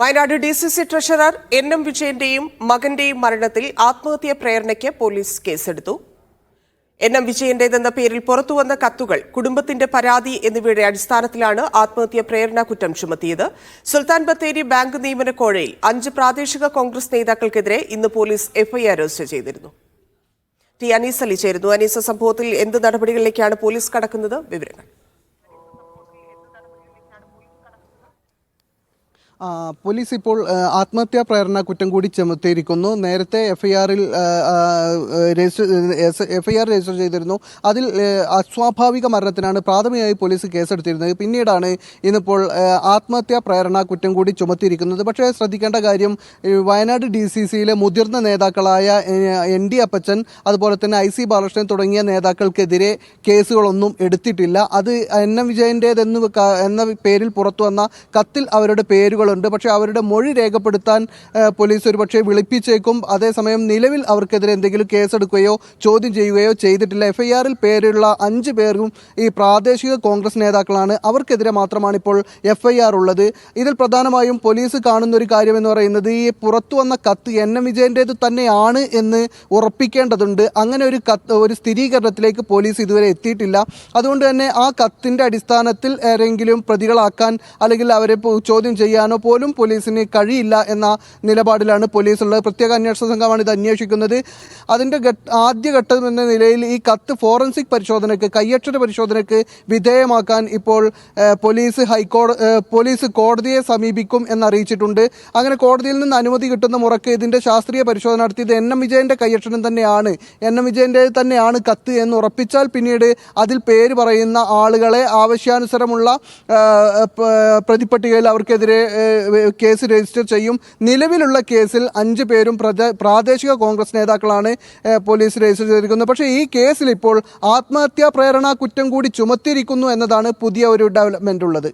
Wayanad D C C treasurer N M വിജയന്റെയും മകന്റെയും മരണത്തിൽ ആത്മഹത്യാ പ്രേരണയ്ക്ക് പോലീസ് കേസെടുത്തു. എൻ എം വിജയന്റേതെന്ന പേരിൽ പുറത്തുവന്ന കത്തുകൾ കുടുംബത്തിന്റെ പരാതി എന്നിവയുടെ അടിസ്ഥാനത്തിലാണ് ആത്മഹത്യാ പ്രേരണ കുറ്റം ചുമത്തിയത്. സുൽത്താൻ ബത്തേരി ബാങ്ക് നിയമന കോഴയിൽ അഞ്ച് പ്രാദേശിക കോൺഗ്രസ് നേതാക്കൾക്കെതിരെ ഇന്ന് പോലീസ് എഫ്ഐആർ രജിസ്റ്റർ ചെയ്തിരുന്നു. ടി അനീസ് അലി ചേരുന്നു. അനീസ സംഭവത്തിൽ എന്ത് നടപടികളിലേക്കാണ് പോലീസ് കടക്കുന്നത്? വിവരങ്ങൾ. പോലീസ് ഇപ്പോൾ ആത്മഹത്യാ പ്രേരണ കുറ്റം കൂടി ചുമത്തിയിരിക്കുന്നു. നേരത്തെ എഫ്ഐആറിൽ രജിസ്റ്റർ എഫ്ഐആർ രജിസ്റ്റർ ചെയ്തിരുന്നു. അതിൽ അസ്വാഭാവിക മരണത്തിനാണ് പ്രാഥമികമായി പോലീസ് കേസെടുത്തിരുന്നത്. പിന്നീടാണ് ഇന്നിപ്പോൾ ആത്മഹത്യാ പ്രേരണ കുറ്റം കൂടി ചുമത്തിയിരിക്കുന്നത്. പക്ഷേ ശ്രദ്ധിക്കേണ്ട കാര്യം വയനാട് ഡി സി സിയിലെ മുതിർന്ന നേതാക്കളായ എൻ ഡി അപ്പച്ചൻ അതുപോലെ തന്നെ ഐ സി ബാലകൃഷ്ണൻ തുടങ്ങിയ നേതാക്കൾക്കെതിരെ കേസുകളൊന്നും എടുത്തിട്ടില്ല. അത് എൻ എം വിജയന്റേതെന്ന് എന്ന പേരിൽ പുറത്തു വന്ന കത്തിൽ അവരുടെ പേരുകളുണ്ട് പക്ഷേ അവരുടെ മൊഴി രേഖപ്പെടുത്താൻ പോലീസ് ഒരു പക്ഷേ വിളിപ്പിച്ചേക്കും. അതേസമയം നിലവിൽ അവർക്കെതിരെ എന്തെങ്കിലും കേസെടുക്കുകയോ ചോദ്യം ചെയ്യുകയോ ചെയ്തിട്ടില്ല. എഫ് ഐ ആറിൽ പേരുള്ള അഞ്ച് പേരും ഈ പ്രാദേശിക കോൺഗ്രസ് നേതാക്കളാണ്. അവർക്കെതിരെ മാത്രമാണ് ഇപ്പോൾ എഫ് ഐ ആർ ഉള്ളത്. ഇതിൽ പ്രധാനമായും പോലീസ് കാണുന്ന ഒരു കാര്യം എന്ന് പറയുന്നത് ഈ പുറത്തു വന്ന കത്ത് എൻ എം വിജയന്റേത് തന്നെയാണ് എന്ന് ഉറപ്പിക്കേണ്ടതുണ്ട്. അങ്ങനെ ഒരു കത്ത് ഒരു സ്ഥിരീകരണത്തിലേക്ക് പോലീസ് ഇതുവരെ എത്തിയിട്ടില്ല. അതുകൊണ്ട് തന്നെ ആ കത്തിന്റെ അടിസ്ഥാനത്തിൽ ആരെങ്കിലും പ്രതികളാക്കാൻ അല്ലെങ്കിൽ അവരെ ചോദ്യം ചെയ്യാനോ പോലും പോലീസിന് കഴിയില്ല എന്ന നിലപാടിലാണ് പോലീസ് ഉള്ളത് പ്രത്യേക അന്വേഷണ സംഘമാണ് ഇത് അന്വേഷിക്കുന്നത്. അതിന്റെ ഘട്ട- ആദ്യഘട്ടം എന്ന നിലയിൽ ഈ കത്ത് ഫോറൻസിക് പരിശോധനയ്ക്ക് കയ്യക്ഷര പരിശോധനയ്ക്ക് വിധേയമാക്കാൻ ഇപ്പോൾ പോലീസ് ഹൈക്കോടതി പോലീസ് കോടതിയെ സമീപിക്കും എന്നറിയിച്ചിട്ടുണ്ട്. അങ്ങനെ കോടതിയിൽ നിന്ന് അനുമതി കിട്ടുന്ന മുറയ്ക്ക് ഇതിന്റെ ശാസ്ത്രീയ പരിശോധന നടത്തിയത് എൻ എം വിജയന്റെ കയ്യക്ഷരം തന്നെയാണ്. എൻ എം വിജയന്റെ തന്നെയാണ് കത്ത് എന്ന് ഉറപ്പിച്ചാൽ പിന്നീട് അതിൽ പേര് പറയുന്ന ആളുകളെ ആവശ്യാനുസരമുള്ള പ്രതിപ്പട്ടികയിൽ അവർക്കെതിരെ കേസ് രജിസ്റ്റർ ചെയ്യും. നിലവിലുള്ള കേസിൽ അഞ്ച് പേരും പ്രാദേശിക കോൺഗ്രസ് നേതാക്കളാണ് പോലീസ് രജിസ്റ്റർ ചെയ്തിരിക്കുന്നത്. പക്ഷേ ഈ കേസിൽ ഇപ്പോൾ ആത്മഹത്യാ പ്രേരണ കുറ്റം കൂടി ചുമത്തിയിരിക്കുന്നു എന്നതാണ് പുതിയ ഒരു ഡെവലപ്മെന്റ് ഉള്ളത്